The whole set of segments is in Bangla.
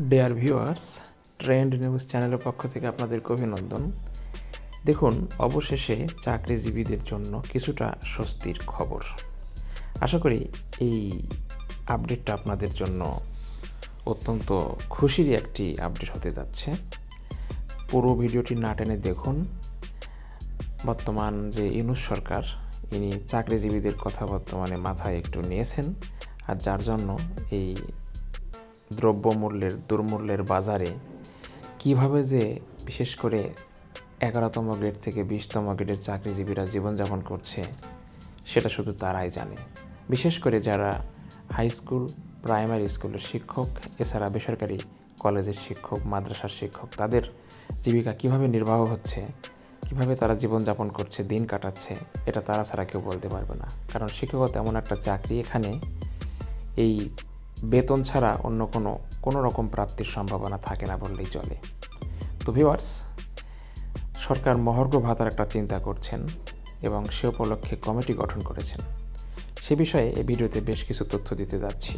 ডেয়ার ভিউয়ার্স ট্রেন্ড নিউজ চ্যানেলের পক্ষ থেকে আপনাদেরকে অভিনন্দন। দেখুন, অবশেষে চাকরিজীবীদের জন্য কিছুটা স্বস্তির খবর। আশা করি এই আপডেটটা আপনাদের জন্য অত্যন্ত খুশিরই একটি আপডেট হতে যাচ্ছে। পুরো ভিডিওটি না টেনে দেখুন। বর্তমান যে ইউনুস সরকার, ইনি চাকরিজীবীদের কথা বর্তমানে মাথায় একটু নিয়েছেন। আর যার জন্য এই দ্রব্যমূল্যের দুর্মূল্যের বাজারে কীভাবে যে বিশেষ করে এগারোতম গ্রেড থেকে বিশতম গ্রেডের চাকরিজীবীরা জীবনযাপন করছে, সেটা শুধু তারাই জানে। বিশেষ করে যারা হাই স্কুল, প্রাইমারি স্কুলের শিক্ষক, এছাড়া বেসরকারি কলেজের শিক্ষক, মাদ্রাসার শিক্ষক, তাদের জীবিকা কীভাবে নির্বাহ হচ্ছে, কীভাবে তারা জীবনযাপন করছে, দিন কাটাচ্ছে, এটা তারা ছাড়া কেউ বলতে পারবে না। কারণ শিক্ষকতা এমন একটা চাকরি, এখানে এই বেতন ছাড়া অন্য কোনো কোনো রকম প্রাপ্তির সম্ভাবনা থাকে না বললেই চলে। তো ভিওয়ার্স সরকার মহর্ঘ ভাতার একটা চিন্তা করছেন এবং সে উপলক্ষে কমিটি গঠন করেছেন। সে বিষয়ে এই ভিডিওতে বেশ কিছু তথ্য দিতে যাচ্ছি।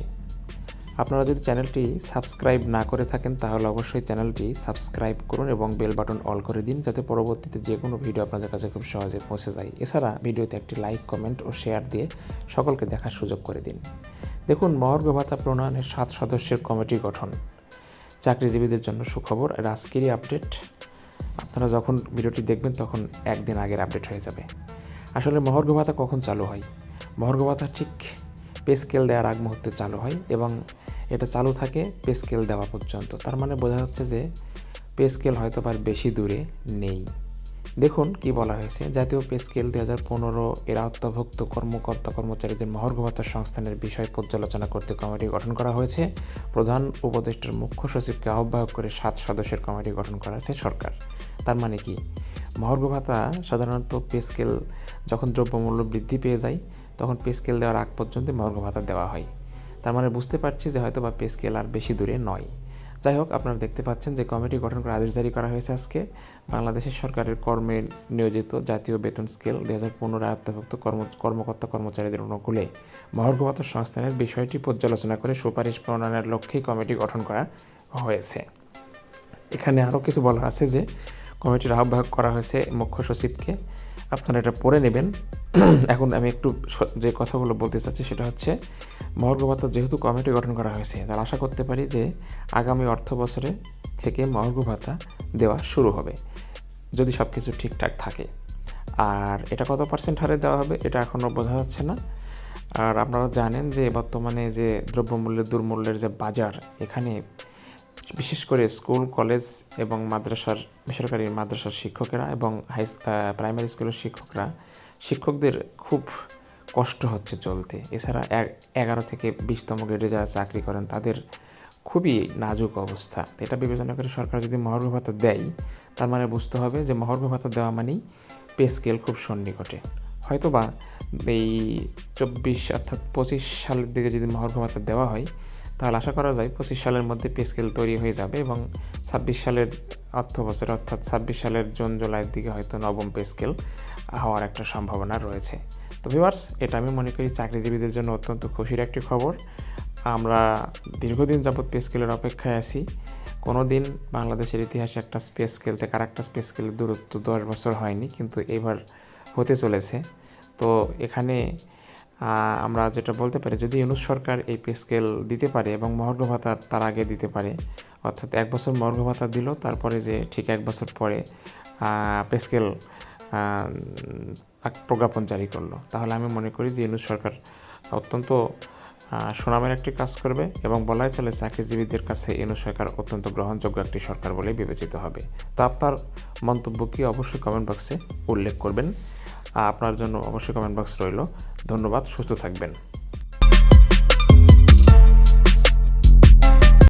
আপনারা যদি চ্যানেলটি সাবস্ক্রাইব না করে থাকেন, তাহলে অবশ্যই চ্যানেলটি সাবস্ক্রাইব করুন এবং বেল বাটন অল করে দিন, যাতে পরবর্তীতে যে কোনো ভিডিও আপনাদের কাছে খুব সহজে পৌঁছে যায়। এছাড়া ভিডিওতে একটি লাইক, কমেন্ট ও শেয়ার দিয়ে সকলকে দেখার সুযোগ করে দিন। দেখুন, মহর্ঘ ভাতা প্রণয়নের সাত সদস্যের কমিটি গঠন। চাকরিজীবীদের জন্য সুখবর আর আজকেরই আপডেট। আপনারা যখন ভিডিওটি দেখবেন, তখন একদিন আগের আপডেট হয়ে যাবে। আসলে মহর্ঘ ভাতা কখন চালু হয়? মহর্ঘ ভাতা ঠিক পে স্কেল দেওয়ার আগ মুহূর্তে চালু হয় এবং এটা চালু থাকে পে স্কেল দেওয়া পর্যন্ত। তার মানে বোঝা যাচ্ছে যে, পে স্কেল হয়তো আর বেশি দূরে নেই। দেখুন কি বলা হয়েছে। জাতীয় পে স্কেল দু হাজার পনেরো এর আওতাভুক্ত কর্মকর্তা কর্মচারীদের মহর্ঘ ভাতা সংস্থানের বিষয় পর্যালোচনা করতে কমিটি গঠন করা হয়েছে। প্রধান উপদেষ্টার মুখ্য সচিবকে আহ্বায়ক করে সাত সদস্যের কমিটি গঠন করা হয়েছে সরকার। তার মানে কি? মহর্ঘ ভাতা সাধারণত পে স্কেল যখন দ্রব্যমূল্য বৃদ্ধি পেয়ে যায়, তখন পে স্কেল দেওয়ার আগ পর্যন্ত মহর্ঘ ভাতা দেওয়া হয়। তার মানে বুঝতে পারছি যে হয়তো বা পে স্কেল আর বেশি দূরে নয়। যাই হোক আপনারা দেখতে পাচ্ছেন যে কমিটি গঠন করে আদেশ জারি করা হয়েছে আজকে। বাংলাদেশের সরকারের কর্মে নিয়োজিত জাতীয় বেতন স্কেল দুই হাজার পনেরো আয়ত্তভুক্ত কর্ম, কর্মকর্তা কর্মচারীদের অনুকূলে মহর্ঘভাতা সংস্থানের বিষয়টি পর্যালোচনা করে সুপারিশ প্রণয়নের লক্ষ্যেই কমিটি গঠন করা হয়েছে। এখানে আরও কিছু বলা আছে যে কমিটির আহ্বায়ক করা হয়েছে মুখ্য সচিবকে। আপনারা এটা পড়ে নেবেন। এখন আমি একটু যে কথাগুলো বলতে চাচ্ছি সেটা হচ্ছে মহর্ঘ ভাতা যেহেতু কমিটি গঠন করা হয়েছে, তাহলে আশা করতে পারি যে আগামী অর্থ বছরে থেকে মহর্ঘ ভাতা দেওয়া শুরু হবে, যদি সব কিছু ঠিকঠাক থাকে। আর এটা কত পার্সেন্ট হারে দেওয়া হবে, এটা এখনও বোঝা যাচ্ছে না। আর আপনারা জানেন যে বর্তমানে যে দ্রব্যমূল্যের দুর্মূল্যের যে বাজার, এখানে বিশেষ করে স্কুল, কলেজ এবং মাদ্রাসার, বেসরকারি মাদ্রাসার শিক্ষকেরা এবং হাই প্রাইমারি স্কুলের শিক্ষকরা শিক্ষকদের খুব কষ্ট হচ্ছে চলতে। এছাড়া এগারো থেকে বিশতম গ্রেডে যারা চাকরি করেন, তাদের খুবই নাজুক অবস্থা। এটা বিবেচনা করে সরকার যদি মহর্ঘ ভাতা দেয়, তার মানে বুঝতে হবে যে মহর্ঘ ভাতা দেওয়া মানেই পে স্কেল খুব সন্নিকটে। হয়তো বা এই চব্বিশ অর্থাৎ পঁচিশ সালের দিকে যদি মহর্ঘ ভাতা দেওয়া হয়, তাহলে আশা করা যায় পঁচিশ সালের মধ্যে পে স্কেল তৈরি হয়ে যাবে এবং ছাব্বিশ সালের অর্থ বছর অর্থাৎ ছাব্বিশ সালের জুন জুলাইয়ের দিকে হয়তো নবম পে স্কেল হওয়ার একটা সম্ভাবনা রয়েছে। তো ভিভার্স এটা আমি মনে করি চাকরিজীবীদের জন্য অত্যন্ত খুশির একটি খবর। আমরা দীর্ঘদিন যাবৎ পে স্কেলের অপেক্ষায় আছি। কোনো দিন বাংলাদেশের ইতিহাসে একটা স্পেস স্কেল থেকে আরেকটা স্পেস স্কেলের দূরত্ব দশ বছর হয়নি, কিন্তু এবার হতে চলেছে। তো এখানে আমরা যেটা বলতে পারি, যদি ইউনুস সরকার এই পে স্কেল দিতে পারে এবং মহর্ঘ ভাতা তার আগে দিতে পারে, অর্থাৎ এক বছর মহর্ঘ ভাতা দিল, তারপরে যে ঠিক এক বছর পরে পে স্কেল প্রজ্ঞাপন জারি করল। তাহলে আমি মনে করি যে ইউনুস সরকার অত্যন্ত সুনামের একটি কাজ করবে এবং বলাই চলে চাকরিজীবীদের কাছে ইউনুস সরকার অত্যন্ত গ্রহণযোগ্য একটি সরকার বলে বিবেচিত হবে। তো আপনার মন্তব্য কি? অবশ্যই কমেন্ট বক্সে উল্লেখ করবেন। আপনার জন্য অবশ্যই কমেন্ট বক্স রইল। ধন্যবাদ সুস্থ থাকবেন।